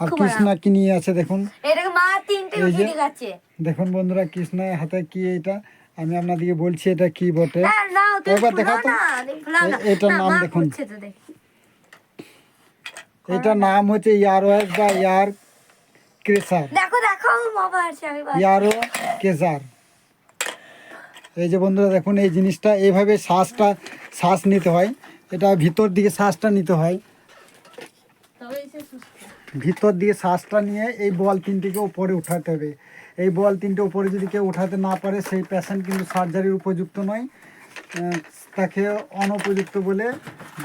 আর কৃষ্ণা কি নিয়ে আছে দেখুন? মা তিনটে এই যে- দেখুন বন্ধুরা কৃষ্ণার হাতে কি এটা আমি আপনাদেরকে বলছি এটা কি বটে? না না তুই একবার দেখাও তো। না, তুই ফুলাও না। এ- এটার নাম দেখুন। এটার নাম হচ্ছে ইয়ারো বা ইয়ার ক্রেসার দেখো দেখো বাবা আছে আমি ইয়ারো কেসার। এই যে বন্ধুরা দেখুন এই জিনিসটা এইভাবে শ্বাসটা শ্বাস নিতে হয়। এটা ভিতর দিকে শ্বাসটা নিতে হয়। ভিতর দিয়ে শ্বাসটা নিয়ে এই বল তিনটিকে উপরে উঠাতে হবে। এই বল তিনটে উপরে যদি কেউ উঠাতে না পারে, সেই পেশেন্ট কিন্তু সার্জারির উপযুক্ত নয়। তাকে অনুপযুক্ত বলে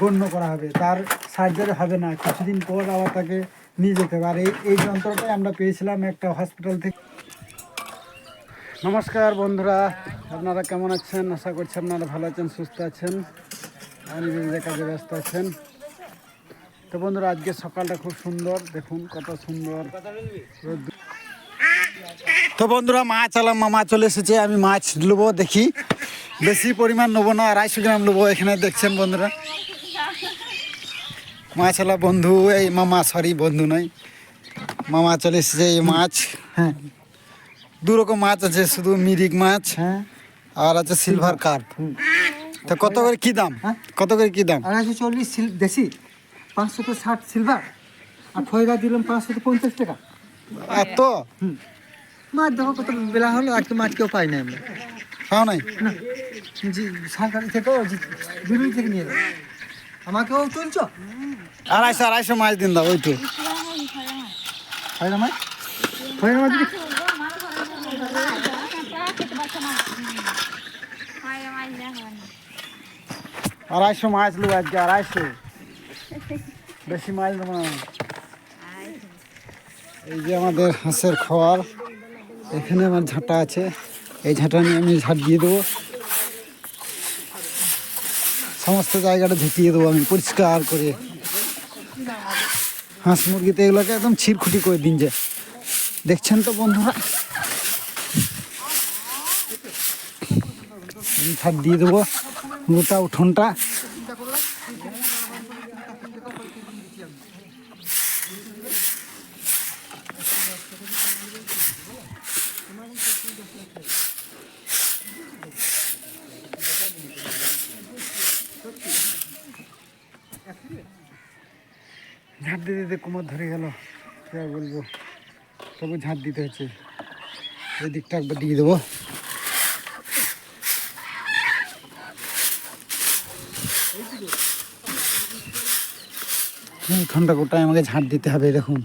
গণ্য করা হবে। তার সার্জারি হবে না। কিছুদিন পর আবার তাকে নিয়ে যেতে হবে। আর এই এই যন্ত্রটাই আমরা পেয়েছিলাম একটা হসপিটাল থেকে। নমস্কার বন্ধুরা, আপনারা কেমন আছেন? আশা করছি আপনারা ভালো আছেন, সুস্থ আছেন। আর নিজেদের কাজে ব্যস্ত আছেন। তো বন্ধুরা আজকে সকালটা খুব সুন্দর। দেখুন কত সুন্দর তো বন্ধুরা মাছ আলাম মামা চলে এসেছে আমি মাছ নেব দেখি। বেশি পরিমাণ নেব না আড়াইশো গ্রাম নেব এখানে দেখছেন বন্ধুরা। মাছ আলা বন্ধু এই মামা সরি বন্ধু নয়। মামা চলে এসেছে এই মাছ। হ্যাঁ। দু রকম মাছ আছে শুধু মিরিক মাছ হ্যাঁ। আর আছে সিলভার কার্প তো কত করে কি দাম? হ্যাঁ? কত করে কি দাম? আড়াইশো চল্লিশ সিল দেশি? পাঁচশো তো ষাট সিলভার আর ফয়রা দিলাম পাঁচশো তো পঞ্চাশ টাকা। এত মাছ দেখো কত বেলা হলো আজকে মাছ কেউ পাই না আমরা। পাও নাই? না জি সরকারি থেকেও বিরুদ্ধ থেকে নিয়ে যাব আমাকেও চলছো আড়াইশো আড়াইশো মাছ দিন দাও ওইটু ফয়রা মাছ? ফয়রা মাছ আড়াইশো মাছ নেব আজকে আড়াইশো। বেশি নেব এই যে আমাদের হাঁসের খাওয়ার এখানে আমার ঝাঁটা আছে। এই ঝাঁটা নিয়ে আমি ঝাঁট দিয়ে দেবো। সমস্ত জায়গাটা ঝেঁটিয়ে দেবো আমি, পরিষ্কার করে। হাঁস মুরগিতে এগুলোকে একদম ছিরখুটি করে দিন যে। দেখছেন তো বন্ধুরা? ঝাঁট দিয়ে দেবো। গোটা উঠোনটা ঝাঁট দিতে দিতে কোমর ধরে গেল কি আর বলব তবু ঝাঁট দিতে হচ্ছে। এই দিকটা একবার দিয়ে দেবো। ঘণ্টা গোটায় আমাকে ঝাঁট দিতে হবে দেখুন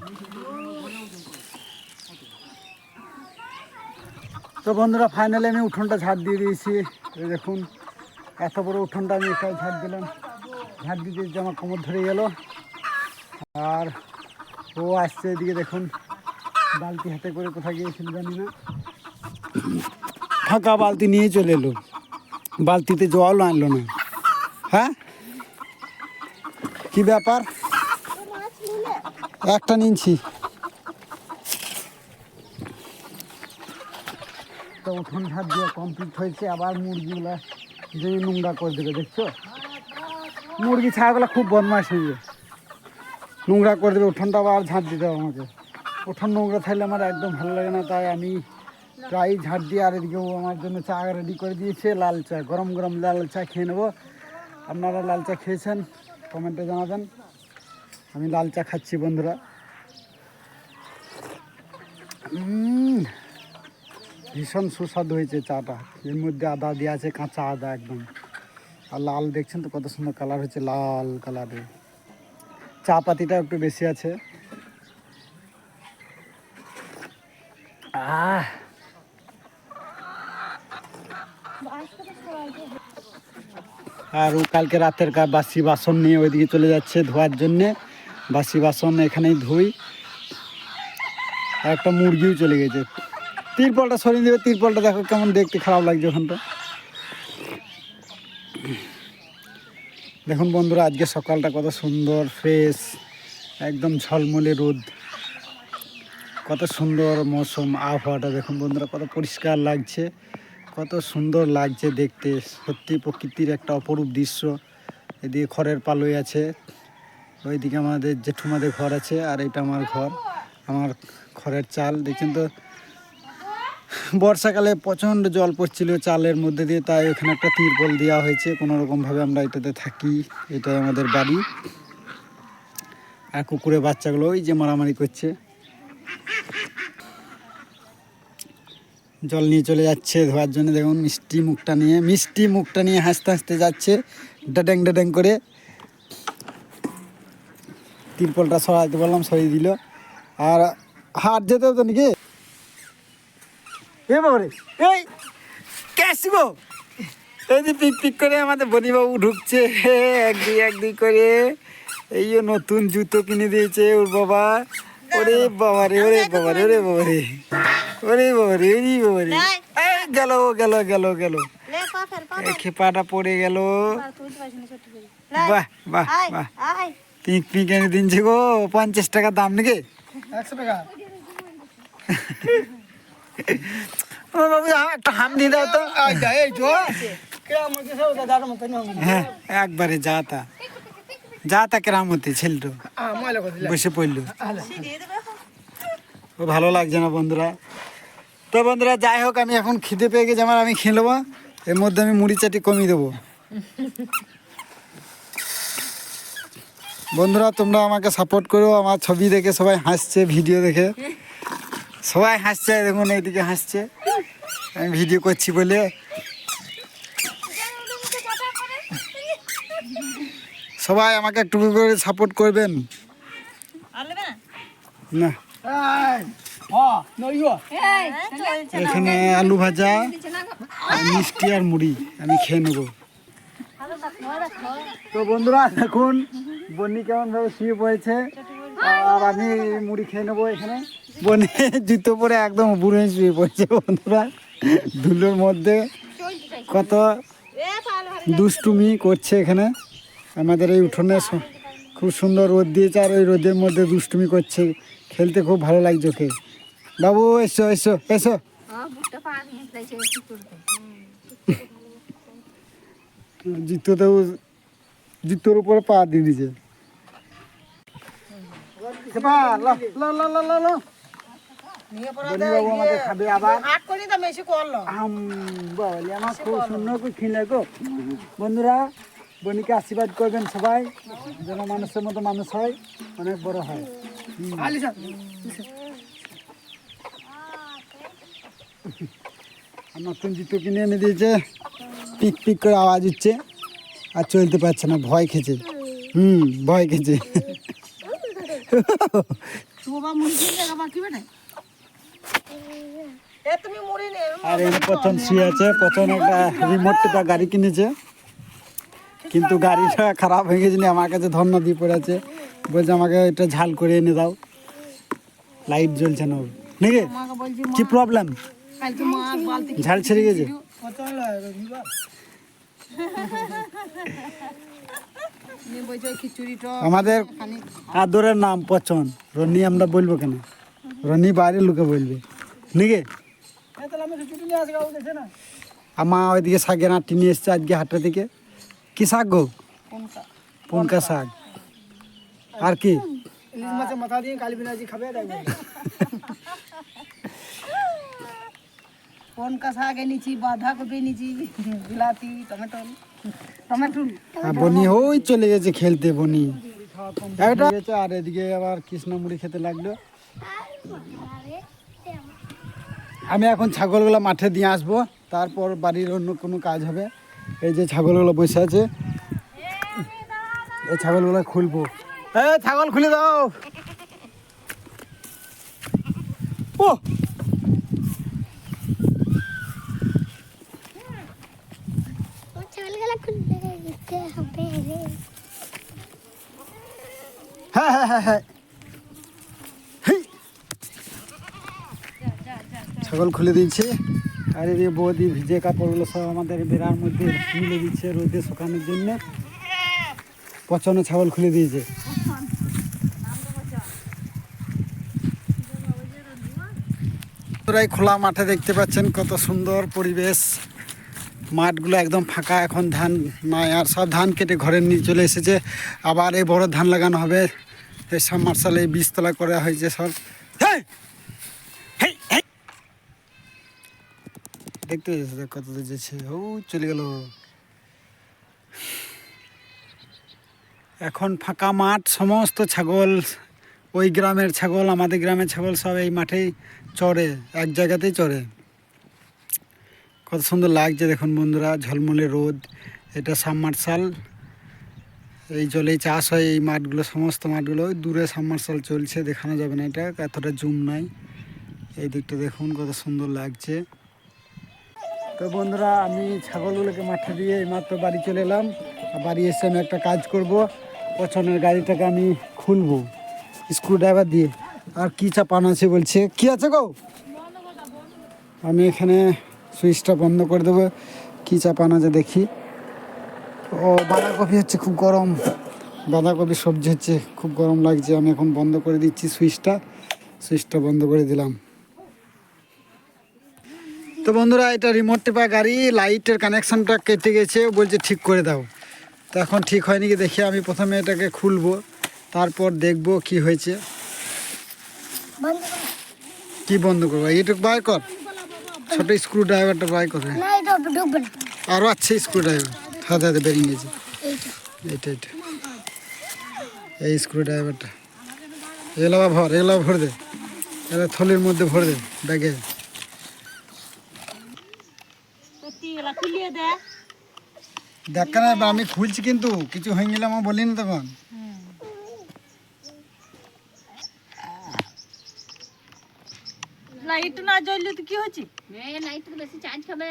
তো বন্ধুরা ফাইনালি আমি উঠোনটা ঝাঁট দিয়ে দিয়েছি। দেখুন, এত বড় উঠোনটা আমি একাই ঝাঁট দিলাম। ঝাঁট দিতে আমার কোমর ধরে গেল। আর ও আসছে এদিকে দেখুন। বালতি হাতে করে কোথায় গিয়েছিল জানি না। ফাঁকা বালতি নিয়ে চলে এলো। বালতিতে জল আনলো না। হ্যাঁ? কি ব্যাপার? একটা নিনছি। তো উঠোন ঝাড় দিয়ে কমপ্লিট হয়েছে, আবার মুরগিগুলা যে নোংরা করে দেবে দেখছ? মুরগি ছাড়াগুলো খুব বদমাশ হয়ে নোংরা করে দেবে উঠোনটা আবার ঝাঁট দিতে হবে আমাকে। উঠোন নোংরা থাকলে আমার একদম ভালো লাগে না, তাই আমি প্রায় ঝাঁট দিয়ে আর এদিকে ও আমার জন্য চা রেডি করে দিয়েছে। লাল চা, গরম গরম লাল চা খেয়ে নেব। আপনারা লাল চা খেয়েছেন? কমেন্টে জানাবেন। আমি লাল চা খাচ্ছি, বন্ধুরা। ভীষণ সুস্বাদু হয়েছে চাটা। এর মধ্যে আদা দেওয়া আছে, কাঁচা আদা একদম। আর লাল দেখছেন তো কত সুন্দর কালার হয়েছে, লাল কালারের চা পাতিটা একটু বেশি আছে। আহ। আর ও কালকে রাতের বাসি বাসন নিয়ে ওইদিকে চলে যাচ্ছে ধোয়ার জন্যে। বাসি বাসন এখানেই ধুই। আর একটা মুরগিও চলে গেছে। তিরপলটা সরিয়ে দেবে, তিরপলটা দেখো কেমন দেখতে খারাপ লাগছে ওখানটা। দেখুন বন্ধুরা, আজকে সকালটা কত সুন্দর ফ্রেশ একদম ঝলমলে রোদ। কত সুন্দর মৌসুম আবহাওয়াটা দেখুন বন্ধুরা, কত পরিষ্কার লাগছে, কত সুন্দর লাগছে দেখতে। সত্যি প্রকৃতির একটা অপরূপ দৃশ্য। এদিকে খড়ের পালই আছে, ওইদিকে আমাদের জেঠুমাদের ঘর আছে আর এটা আমার ঘর, আমার খড়ের চাল। দেখছেন তো, বর্ষাকালে প্রচণ্ড জল পড়ছিল চালের মধ্যে দিয়ে, তাই ওখানে একটা তিরপল দেওয়া হয়েছে। কোনো রকমভাবে আমরা এটাতে থাকি, এটাই আমাদের বাড়ি। আর কুকুরের বাচ্চাগুলো ওই যে মারামারি করছে। জল নিয়ে চলে যাচ্ছে ধোয়ার জন্য। দেখুন, মিষ্টি মুখটা নিয়ে, মিষ্টি মুখটা নিয়ে হাসতে হাসতে যাচ্ছে। ডাড্যাং ডাড্যাং করে। তিরপলটা সরাইতে বললাম, সরিয়ে দিল। আর হাট যেতে হতো নাকি? এই এই যে করে আমাদের ঢুকছে। এক দুই করে। এই নতুন জুতো কিনে দিয়েছে ওর বাবা। ওরে বাবারে ওরে বাবারে ওরে বাবারে ওরে বাবারে ওরে বাবারে এই গেল গেল গেল গেল। খেপাটা পড়ে গেল। বাহ বাহ বাহ। পিক পিক এনে দিনছে গো পঞ্চাশ টাকা দাম নাকি? একশো টাকা। বাবু একটা হাম দিয়ে দাও তো। হ্যাঁ একবারে যা তা। যা তা কেরামতি ছেলেটো। ময়লা বসে পড়ল। ভালো লাগছে না বন্ধুরা। তো বন্ধুরা যাই হোক আমি এখন খিদে পেয়ে গেছি আমার আমি খেয়ে নেব। এর মধ্যে আমি মুড়ি চাটি কমিয়ে দেবো। বন্ধুরা তোমরা আমাকে সাপোর্ট করো আমার ছবি দেখে সবাই হাসছে ভিডিও দেখে। সবাই হাসছে দেখুন এইদিকে হাসছে। আমি ভিডিও করছি বলে। সবাই আমাকে একটু করে সাপোর্ট করবেন। না? এখানে আলু ভাজা আর মিষ্টি আর মুড়ি আমি খেয়ে নেব। তো বন্ধুরা দেখুন বন্নি কেমন ভাবে শুয়ে পড়েছে। আর আমি মুড়ি খেয়ে নেব এখানে। বনি জুতো পরে একদম বুড়ে শুয়ে পড়েছে বন্ধুরা। ধুলোর মধ্যে কত দুষ্টুমি করছে এখানে। আমাদের এই উঠোনে খুব সুন্দর রোদ দিয়েছে আর ওই রোদের মধ্যে দুষ্টুমি করছে। খেলতে খুব ভালো লাগছে ওকে। বাবু এসো এসো এসো। জুতোতেও জুতোর উপরে পা দিয়ে দিয়েছে। বন্ধুরা বনিকে আশীর্বাদ করবেন সবাই যেন মানুষের মতো মানুষ হয় অনেক বড় হয়। নতুন জুতো কিনে এনে দিয়েছে পিক পিক করে আওয়াজ হচ্ছে আর চলতে পারছে না ভয় খেছে হুম ভয় খেছে আর এই পছন শুয়ে আছে পছন একটা রিমোট টেপা গাড়ি কিনেছে। কিন্তু গাড়িটা খারাপ হয়ে গেছে নিয়ে আমার কাছে ধর্ণা দিয়ে পড়ে আছে। বলছে আমাকে এটা ঝাল করে এনে দাও। লাইট জ্বলছে না ওর। নাকি? কি প্রবলেম ঝাল ছেড়ে গেছে? আমাদের আদরের নাম পচন। রনি আমরা বলব কেন? রনি বাইরের লোকে বলবে। নাকি? আমার ওইদিকে শাকের আটটি নিয়ে এসছে আজকে হাটটা থেকে। কি শাক গো? পনকা। শাক। আর কি? মাথা দিয়ে কালী বিনাজি খাবে কোনকা শাক এনেছি বাঁধাকপি এনেছি বিলাতি টমেটো টমেটো। আর বনি ওই চলে গেছে খেলতে বনি। আর এদিকে আবার কৃষ্ণ মুড়ি খেতে লাগল। আমি এখন ছাগলগুলো মাঠে দিয়ে আসব তারপর বাড়ির অন্য কোনো কাজ হবে। এই যে ছাগলগুলো বসে আছে। এই ছাগলগুলো খুলবো। এ ছাগল খুলে দাও। ও! হ্যাঁ হ্যাঁ হ্যাঁ হ্যাঁ। ছাগল খুলে দিয়েছে। আর এদিকে বৌদি, ভিজে কাপড়গুলো সব আমাদের বেড়ার মধ্যে মিলে দিচ্ছে রোদে শুকানোর জন্য। পচনে ছাগল খুলে দিয়েছে। পুরাই খোলা মাঠে দেখতে পাচ্ছেন কত সুন্দর পরিবেশ। মাঠগুলো একদম ফাঁকা, এখন ধান নাই, আর সব ধান কেটে ঘরে নিয়ে চলে এসেছে। আবার এই বড় ধান লাগানো হবে। এই সব মার্শাল এই বীজতলা করা হয়েছে সব। হেই! দেখতে পেয়েছ তো কত দূর যাচ্ছে। ও, চলে গেল। এখন ফাঁকা মাঠ, সমস্ত ছাগল, ওই গ্রামের ছাগল, আমাদের গ্রামের ছাগল সব এই মাঠেই চড়ে, এক জায়গাতেই চড়ে। কত সুন্দর লাগছে দেখুন বন্ধুরা, ঝলমলে রোদ, এটা সাবমার্শাল। এই জলেই চাষ হয় এই মাঠগুলো, সমস্ত মাঠগুলো। দূরে সাবমার্শাল চলছে, দেখানো যাবে না এটা, এতটা জুম নাই। এই দিকটা দেখুন, কত সুন্দর লাগছে। তো বন্ধুরা, আমি ছাগলগুলোকে মাঠে দিয়ে এইমাত্র বাড়ি চলে এলাম। আর বাড়ি এসে আমি একটা কাজ করব। পছন্দের গাড়িটাকে আমি খুলবো স্ক্রু ড্রাইভার দিয়ে। আর কি চাপানো আছে বলছে। কি আছে গো? আমি এখানে সুইচটা বন্ধ করে দেবো। কি চাপানো আছে দেখি। ও, বাঁধাকপি হচ্ছে খুব গরম। বাঁধাকপি, সবজি হচ্ছে খুব গরম লাগছে। আমি এখন বন্ধ করে দিচ্ছি সুইচটা। সুইচটা বন্ধ করে দিলাম। তো বন্ধুরা এটা রিমোট টেপা গাড়ি লাইটের কানেকশানটা কেটে গেছে ও বলছে ঠিক করে দাও। তো এখন ঠিক হয়নি কি দেখি আমি প্রথমে এটাকে খুলবো তারপর দেখব কি হয়েছে। কি বন্ধ করব? এইটুকু বাই কর। ছোট স্ক্রু ড্রাইভারটা বাই করে। না এটা ডুববে না। আরও আছে স্ক্রু ড্রাইভার হাতে হাতে বেরিয়ে গেছে। এইটা। এইটা এই স্ক্রু ড্রাইভারটা এগুলো বা ভর এগুলো ভর দে। এগুলো থলির মধ্যে ভর দে ব্যাগে। দেখ না এবার আমি খুলছি কিন্তু কিছু হয়ে গেলে আমার বলিনি তখন। লাইট না জ্বললে তো কি হচ্ছে? লাইট বেশি চার্জ খাবে।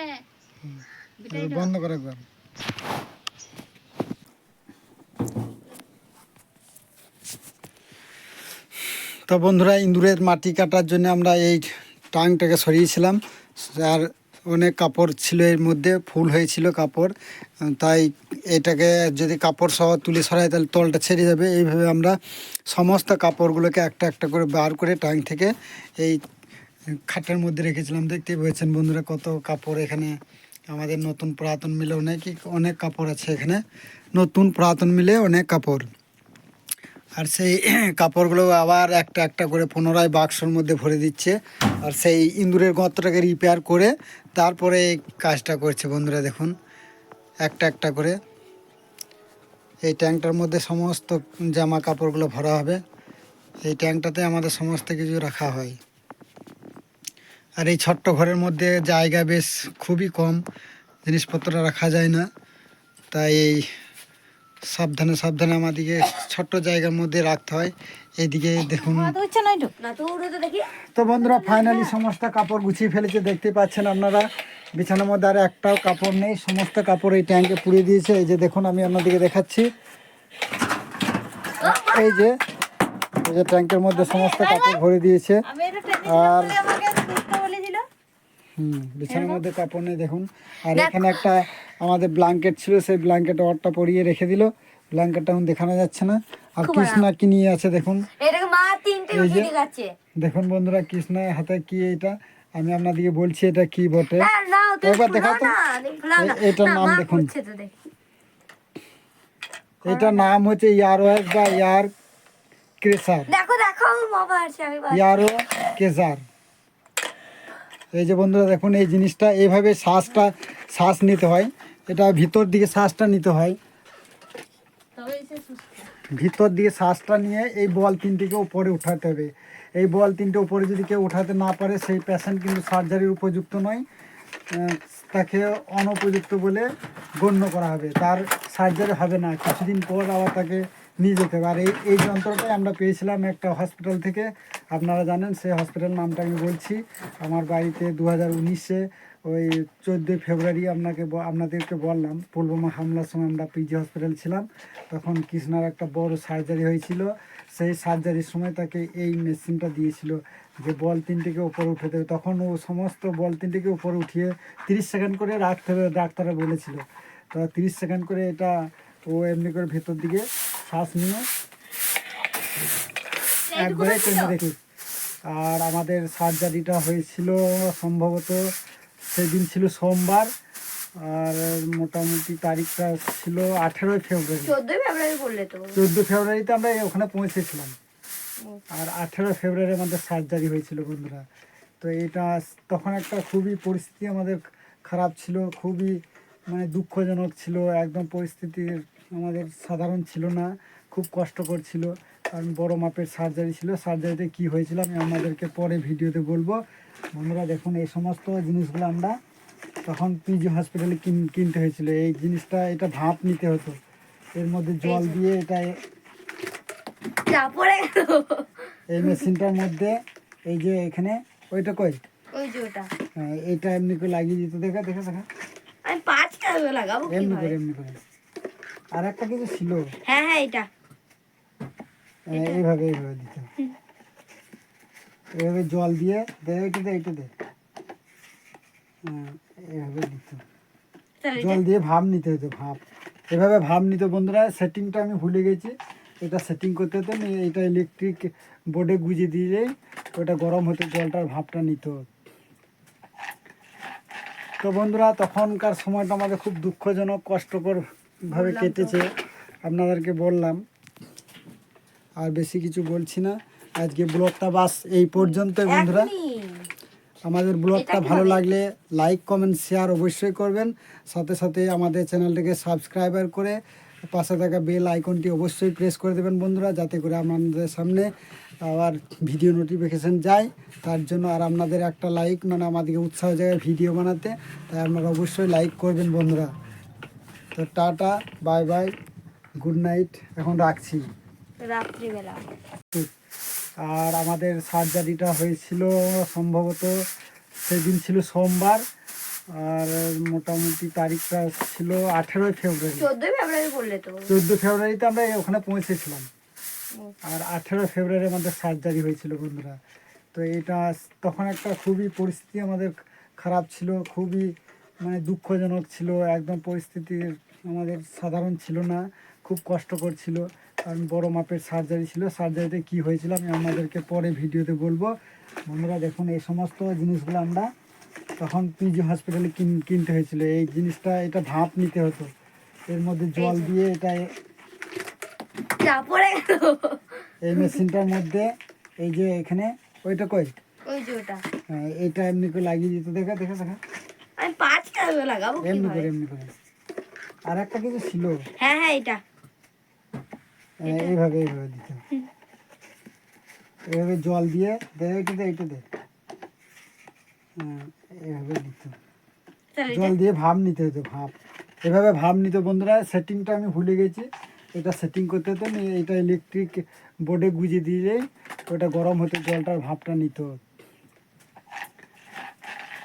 বন্ধ করে একবার। তো বন্ধুরা ইন্দুরের মাটি কাটার জন্য আমরা এই টাংটাকে সরিয়েছিলাম। আর অনেক কাপড় ছিল এর মধ্যে, ফুল হয়েছিল কাপড়। তাই এটাকে যদি কাপড় সহ তুলে সরাই, তাহলে তলটা ছেড়ে যাবে। এইভাবে আমরা সমস্ত কাপড়গুলোকে একটা একটা করে বার করে টাং থেকে এই খাটের মধ্যে রেখেছিলাম। দেখতে পেয়েছেন বন্ধুরা কত কাপড় এখানে আমাদের নতুন পুরাতন মিলে অনেকই অনেক কাপড় আছে এখানে। নতুন পুরাতন মিলে অনেক কাপড়। আর সেই কাপড়গুলো আবার একটা একটা করে পুনরায় বাক্সর মধ্যে ভরে দিচ্ছে। আর সেই ইঁদুরের গর্তটাকে রিপেয়ার করে তারপরে এই কাজটা করছে বন্ধুরা দেখুন। একটা একটা করে। এই ট্যাঙ্কটার মধ্যে সমস্ত জামা কাপড়গুলো ভরা হবে। এই ট্যাঙ্কটাতে আমাদের সমস্ত কিছু রাখা হয়। আর এই ছোট্ট ঘরের মধ্যে জায়গা বেশ খুবই কম। জিনিসপত্র রাখা যায় না। তাই এই সাবধানে সাবধানে আমাদেরকে ছোট্ট জায়গার মধ্যে রাখতে হয়। এইদিকে দেখুন। তো হচ্ছে না একটু? না তো ওটা তো দেখি। তো বন্ধুরা ফাইনালি সমস্ত কাপড় গুছিয়ে ফেলেছে দেখতে পাচ্ছেন আপনারা। বিছানার মধ্যে আর একটাও কাপড় নেই সমস্ত কাপড় এই ট্যাঙ্কে পুড়িয়ে দিয়েছে। এই যে দেখুন আমি আপনাদেরকে দেখাচ্ছি। এই যে এই যে ট্যাঙ্কের মধ্যে সমস্ত কাপড় ভরে দিয়েছে। আর হুম বিছানার মধ্যে কাপড় নেই দেখুন। আর এখানে একটা আমাদের ব্ল্যাঙ্কেট ছিল সেই ব্ল্যাঙ্কেট অরটা পরিয়ে রেখে দিল। ব্ল্যাঙ্কেটটা এখন দেখানো যাচ্ছে না। আর কৃষ্ণা কি নিয়ে আছে দেখুন। দেখুন বন্ধুরা কৃষ্ণার হাতে কি এটা আমি আপনাদেরকে বলছি এটা কি বটে? একবার দেখাও তো। এটার নাম দেখুন। এটার নাম হচ্ছে ইয়ারোয়েস বা ইয়ার ক্রেসার দেখো দেখো। ইয়ারো কেসার। এই যে বন্ধুরা দেখুন, এই জিনিসটা এইভাবে শ্বাসটা, শ্বাস নিতে হয়। এটা ভিতর দিকে শ্বাসটা নিতে হয়। ভিতর দিয়ে শ্বাসটা নিয়ে এই বল তিনটিকে উপরে উঠাতে হবে। এই বল তিনটে উপরে যদি কেউ উঠাতে না পারে, সেই পেশেন্ট কিন্তু সার্জারির উপযুক্ত নয়। তাকে অনুপযুক্ত বলে গণ্য করা হবে। তার সার্জারি হবে না। কিছুদিন পর আবার তাকে নিয়ে যেতে এই এই যন্ত্রটাই আমরা পেয়েছিলাম একটা হসপিটাল থেকে। আপনারা জানেন, সেই হসপিটাল নামটা আমি বলছি। আমার বাড়িতে দু হাজার উনিশে ওই চোদ্দোই ফেব্রুয়ারি আপনাকে আপনাদেরকে বললাম পুলবামা হামলার সময় আমরা পিজি হসপিটাল ছিলাম। তখন কৃষ্ণার একটা বড় সার্জারি হয়েছিল। সেই সার্জারির সময় তাকে এই মেশিনটা দিয়েছিল যে বল তিনটিকে উপরে উঠে দেবে। তখন ও সমস্ত বল তিনটিকে উপরে উঠিয়ে তিরিশ সেকেন্ড করে রাখতে হবে ডাক্তাররা বলেছিল। তো তিরিশ সেকেন্ড করে এটা ও এমনি করে ভেতর দিকে শ্বাস নিয়ে একবারে টেনে দেখি আর আমাদের সার্জারিটা হয়েছিল সম্ভবত সেদিন ছিল সোমবার আর মোটামুটি তারিখটা ছিল আঠেরোই ফেব্রুয়ারি। চোদ্দই ফেব্রুয়ারি বললে তো। চোদ্দ ফেব্রুয়ারিতে আমরা ওখানে পৌঁছেছিলাম। আর আঠেরো ফেব্রুয়ারি আমাদের সার্জারি হয়েছিল বন্ধুরা। তো এটা তখন একটা খুবই পরিস্থিতি আমাদের খারাপ ছিল খুবই মানে দুঃখজনক ছিল একদম পরিস্থিতির আমাদের সাধারণ ছিল না খুব কষ্টকর ছিল কারণ বড় মাপের সার্জারি ছিল। সার্জারিতে কি হয়েছিল আমি আমাদেরকে পরে ভিডিওতে বলব। বন্ধুরা দেখুন এই সমস্ত জিনিসগুলো আমরা তখন পিজি হসপিটালে কিন কিনতে হয়েছিল। এই জিনিসটা এটা ভাপ নিতে হতো। এর মধ্যে জল দিয়ে এটা এই মেশিনটার মধ্যে এই যে এখানে ওইটা কই? ওই যে ওটা। হ্যাঁ, এইটা এমনি করে লাগিয়ে দিত দেখা দেখা দেখা। আমি পাঁচ লাগাবো এমনি করে এমনি করে। আর একটা কিছু ছিল? হ্যাঁ হ্যাঁ এটা। হ্যাঁ, এইভাবে এইভাবে দিত এইভাবে জল দিয়ে দে এইটা দে এইটা দে। এইভাবে দিত জল দিয়ে ভাপ নিতে হতো ভাব এভাবে ভাব নিত বন্ধুরা সেটিংটা আমি ভুলে গেছি। এটা সেটিং করতে হতো এটা ইলেকট্রিক বোর্ডে গুঁজে দিলে ওটা গরম হতো জলটার ভাবটা নিত তো বন্ধুরা তখনকার সময়টা আমাদের খুব দুঃখজনক কষ্টকর ভাবে কেটেছে আপনাদেরকে বললাম। আর বেশি কিছু বলছি না। আজকে ব্লগটা বাস এই পর্যন্ত বন্ধুরা। আমাদের ব্লগটা ভালো লাগলে লাইক কমেন্ট শেয়ার অবশ্যই করবেন। সাথে সাথে আমাদের চ্যানেলটাকে সাবস্ক্রাইবার করে পাশে থাকা বেল আইকনটি অবশ্যই প্রেস করে দেবেন বন্ধুরা যাতে করে আমাদের সামনে আবার ভিডিও নোটিফিকেশান যায়। তার জন্য আর আপনাদের একটা লাইক মানে আমাদেরকে উৎসাহ জায়গায় ভিডিও বানাতে। তাই আপনারা অবশ্যই লাইক করবেন বন্ধুরা। তো tata bye bye good night এখন রাখছি। রাত্রিবেলা। আর আমাদের সার্জারিটা হয়েছিল সম্ভবত সেদিন ছিল সোমবার আর মোটামুটি তারিখটা ছিল আঠেরোই ফেব্রুয়ারি। চোদ্দই ফেব্রুয়ারি করলে তো। চোদ্দ ফেব্রুয়ারিতে আমরা ওখানে পৌঁছেছিলাম। আর আঠেরো ফেব্রুয়ারি আমাদের সার্জারি হয়েছিল বন্ধুরা। তো এটা তখন একটা খুবই পরিস্থিতি আমাদের খারাপ ছিল খুবই মানে দুঃখজনক ছিল একদম পরিস্থিতির আমাদের সাধারণ ছিল না খুব কষ্টকর ছিল কারণ বড় মাপের সার্জারি ছিল। সার্জারিতে কি হয়েছিল আমি আপনাদেরকে পরে ভিডিওতে বলব। বন্ধুরা দেখুন এই সমস্ত জিনিসগুলো আমরা তখন পিজি হসপিটালে কিন কিনতে হয়েছিল। এই জিনিসটা এটা ভাপ নিতে হতো। এর মধ্যে জল দিয়ে এটা এই মেশিনটার মধ্যে এই যে এখানে ওইটা কই? ওই যে ওটা হ্যাঁ, এইটা এমনি করে লাগিয়ে দিত। দেখা দেখা দেখা। আমি পাঁচ টাকা লাগাবো এমনি করে এমনি করে। আর একটা কিছু ছিল। হ্যাঁ হ্যাঁ এটা। হ্যাঁ, এইভাবে এইভাবে দিত এইভাবে জল দিয়ে দে এইটা দে এইটা দে। হ্যাঁ, এইভাবে দিত জল দিয়ে ভাপ নিতে হতো ভাপ। এভাবে ভাপ নিত বন্ধুরা সেটিংটা আমি ভুলে গেছি। এটা সেটিং করতে হতো আমি এটা ইলেকট্রিক বোর্ডে গুঁজে দিলে ওটা গরম হতো জলটার ভাপটা নিত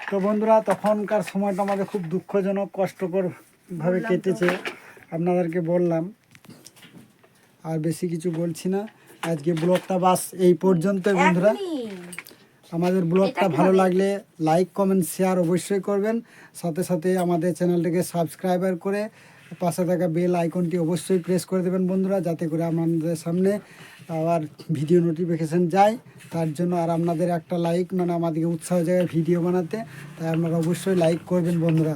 তো বন্ধুরা তখনকার সময়টা আমাদের খুব দুঃখজনক কষ্টকর ভাবে কেটেছে আপনাদেরকে বললাম। আর বেশি কিছু বলছি না। আজকে ব্লগটা বাস এই পর্যন্ত বন্ধুরা। আমাদের ব্লগটা ভালো লাগলে লাইক কমেন্ট শেয়ার অবশ্যই করবেন। সাথে সাথে আমাদের চ্যানেলটাকে সাবস্ক্রাইবার করে পাশে থাকা বেল আইকনটি অবশ্যই প্রেস করে দেবেন বন্ধুরা যাতে করে আমাদের সামনে আবার ভিডিও নোটিফিকেশান যায়। তার জন্য আর আপনাদের একটা লাইক মানে আমাদেরকে উৎসাহ জায়গায় ভিডিও বানাতে। তাই আপনারা অবশ্যই লাইক করবেন বন্ধুরা।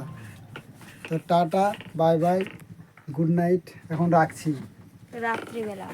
তো tata bye bye good night এখন রাখছি। রাত্রিবেলা।